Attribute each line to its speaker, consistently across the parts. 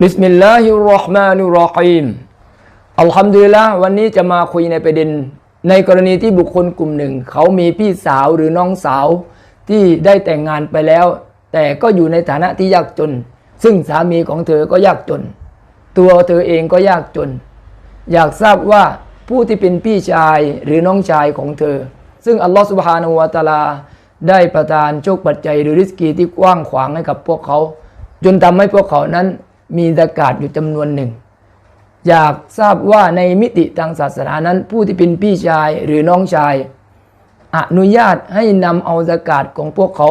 Speaker 1: บิสมิลลาฮิรราะห์มานิรเราะฮีมอัลฮัมดุลิลละวันนี้จะมาคุยในประเด็น ในกรณีที่บุคคลกลุ่มหนึ่ง เขามีพี่สาวหรือน้องสาว ที่ได้แต่งงานไปแล้ว แต่ก็อยู่ในฐานะที่ยากจน ซึ่งสามีของเธอก็ยากจน ตัวเธอเองก็ยากจน อยากทราบว่าผู้ที่เป็นพี่ชายหรือน้องชายของเธอ ซึ่งอัลลอฮฺสุบฮานาอูวะตาลา ได้ประทานโชคปัจจัยหรือริสกีที่กว้างขวางให้กับพวกเขา จนทำให้พวกเขานั้นมีสกาดอยู่จำนวนหนึ่ง อยากทราบว่าในมิติทางศาสนานั้น ผู้ที่เป็นพี่ชายหรือน้องชาย อนุญาตให้นำเอาสกาดของพวกเขา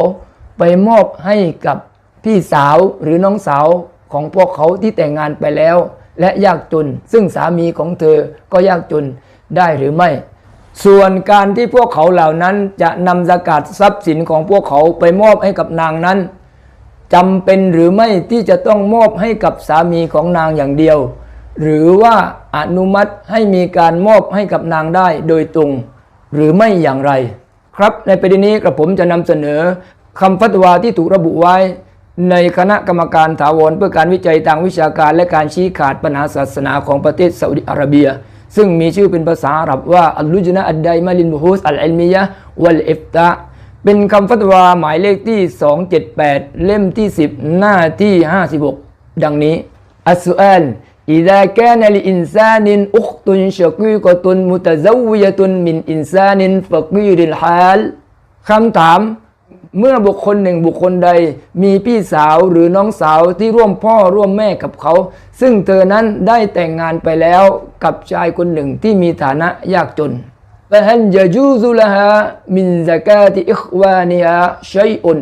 Speaker 1: ไปมอบให้กับพี่สาวหรือน้องสาวของพวกเขาที่แต่งงานไปแล้ว และยากจน ซึ่งสามีของเธอก็ยากจนได้หรือไม่ ส่วนการที่พวกเขาเหล่านั้นจะนำสกาดทรัพย์สินของพวกเขาไปมอบให้กับนางนั้นจำเป็นหรือไม่ที่จะต้องมอบให้กับสามีของนางอย่างเดียว หรือว่าอนุมัติให้มีการมอบให้กับนางได้โดยตรง หรือไม่อย่างไร ครับในประเด็นนี้กระผมจะนำเสนอคำฟัตวาที่ถูกระบุไว้ ในคณะกรรมการถาวรเพื่อการวิจัยทางวิชาการและการชี้ขาดปัญหาศาสนาของประเทศซาอุดิอาระเบีย ซึ่งมีชื่อเป็นภาษาอาหรับว่าอัลลุจนะอัดไดมาลินบุฮุสอัลอิลมียะวัลอิฟตะเป็นคำฟัตวาหมายเลขที่ 278 เล่มที่ 10 หน้าที่ 56 ดังนี้ อัสสุอัล إذا كان لإنسان أخت شقيقة متزوجة من إنسان فقير الحال คำถาม เมื่อบุคคลหนึ่งบุคคลใด มีพี่สาวหรือน้องสาวที่ร่วมพ่อร่วมแม่กับเขา ซึ่งเธอนั้นได้แต่งงานไปแล้วกับชายคนหนึ่งที่มีฐานะยากจนฟะฮัลยาจูซุลฮะมินซะกาติอิควานีฮะชัยอุน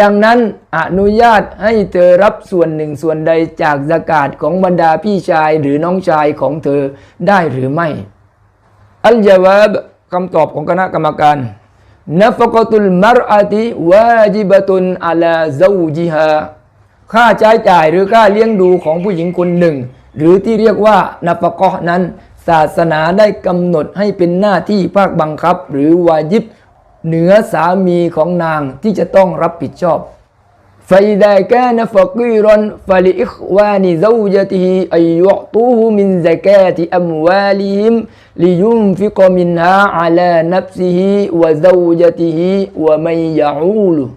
Speaker 1: ดังนั้นอนุญาตให้เธอรับส่วนหนึ่งส่วนใดจากสกาศของบรรดาพี่ชายหรือน้องชายของเธอได้หรือไม่ อัลจาวบคำตอบของคณะกรรมการ นัฟกตุลมารอาติวาจิบตุนอาลาซาจิฮาค่าใช้จ่ายหรือค่าเลี้ยงดูของผู้หญิงคนหนึ่ง หรือที่เรียกว่านัฟกะนั้น ศาสนาได้กำหนดให้เป็นหน้าที่ภาคบังคับ หรือวายิบเหนือสามีของนางที่จะต้องรับผิดชอบ فإذا كان فقيرا فلإخوان زوجته أن يعطوه من زكاة أموالهم لينفق منها على نفسه وزوجته ومن يعوله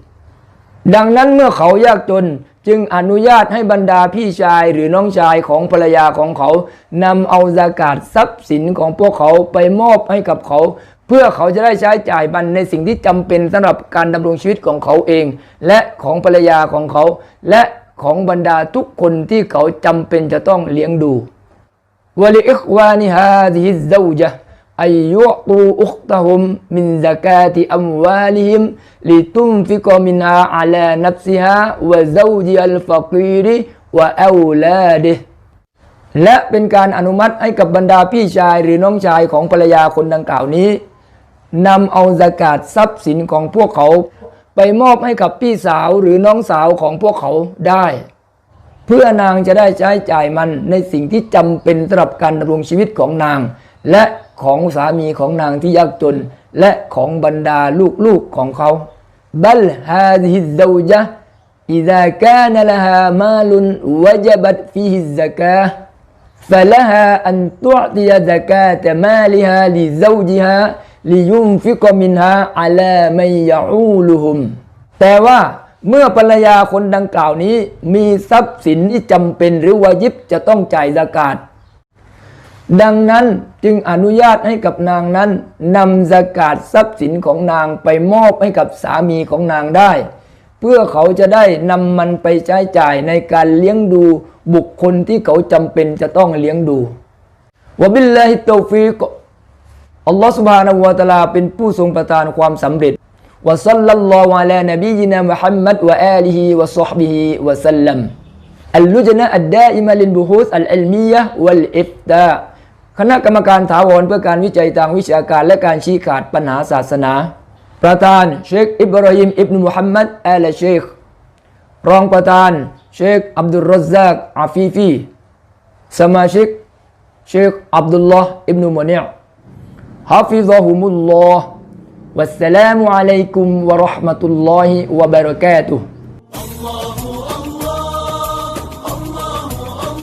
Speaker 1: ดังนั้นเมื่อเขายากจนจึงอนุญาตให้บรรดาพี่ชายหรือน้องชายของภรรยาของเขานำเอาซากาศทรัพย์สินของพวกเขาไปมอบให้กับเขา เพื่อเขาจะได้ใช้จ่ายมันในสิ่งที่จำเป็นสำหรับการดำรงชีวิตของเขาเอง และของภรรยาของเขา และของบรรดาทุกคนที่เขาจำเป็นจะต้องเลี้ยงดูวลิอิควานิฮาดิฮิซาวจะอายุตูอุคตะฮุมมินซากาติอัมวาลิฮิมลิตุมฟิกมินฮาอัลานับซิฮาวะซาจิอัลฟะกีริวะอาลาดิและเป็นการอนุมัติให้กับบรรดาพี่ชายหรือน้องชายของภรรยาคนดังกล่าวนี้ นำเอาสกาดทรัพย์สินของพวกเขา ไปมอบให้กับพี่สาวหรือน้องสาวของพวกเขาได้ เพื่อนางจะได้ใช้จ่ายมันในสิ่งที่จำเป็นสำหรับการดำรงชีวิตของนาง และของสามีของนางที่ยากจน และของบรรดาลูกๆของเขาบัลฮาดิฮิซาวจ์ إذا كان لها مال وجبت فيه الزكاة فلها أن تعطي زكاة مالها لزوجها ลิยุมฟิกมินฮาอัลาไมยาอูลุฮุม แต่ว่าเมื่อภรรยาคนดังกล่าวนี้มีทรัพย์สินที่จำเป็นหรือวายิบจะต้องจ่ายสกาดดังนั้นจึงอนุญาตให้กับนางนั้นนำสกาดทรัพย์สินของนางไปมอบให้กับสามีของนางได้ เพื่อเขาจะได้นำมันไปใช้จ่ายในการเลี้ยงดูบุคคลที่เขาจำเป็นจะต้องเลี้ยงดูวบิลลาฮิตตฟิก อัลลอฮฺ سبحانه และ تعالى เป็นผู้ทรงประทานความสำเร็จวะซัลลัลลอฮุอะลานบียินามุฮัมมัดวะอาลิฮิวะซอฮบิฮิวะสัลลัมอัลลุจนะอัดดาอิมะลินบุฮูสอัลอิลมียะวัลอิฟตาคณะกรรมการถาวรเพื่อการวิจัยทางวิชาการและการชี้ขาดปัญหาศาสนา ประธานเชคอิบราฮิมอิบนุมุฮัมมัดอัลเชค รองประธานเชคอับดุลรซากอาฟีฟี สมาชิกเชคอับดุลลอฮ์อิบนุมเนีย حفظهم الله والسلام عليكم ورحمة الله وبركاته.
Speaker 2: الله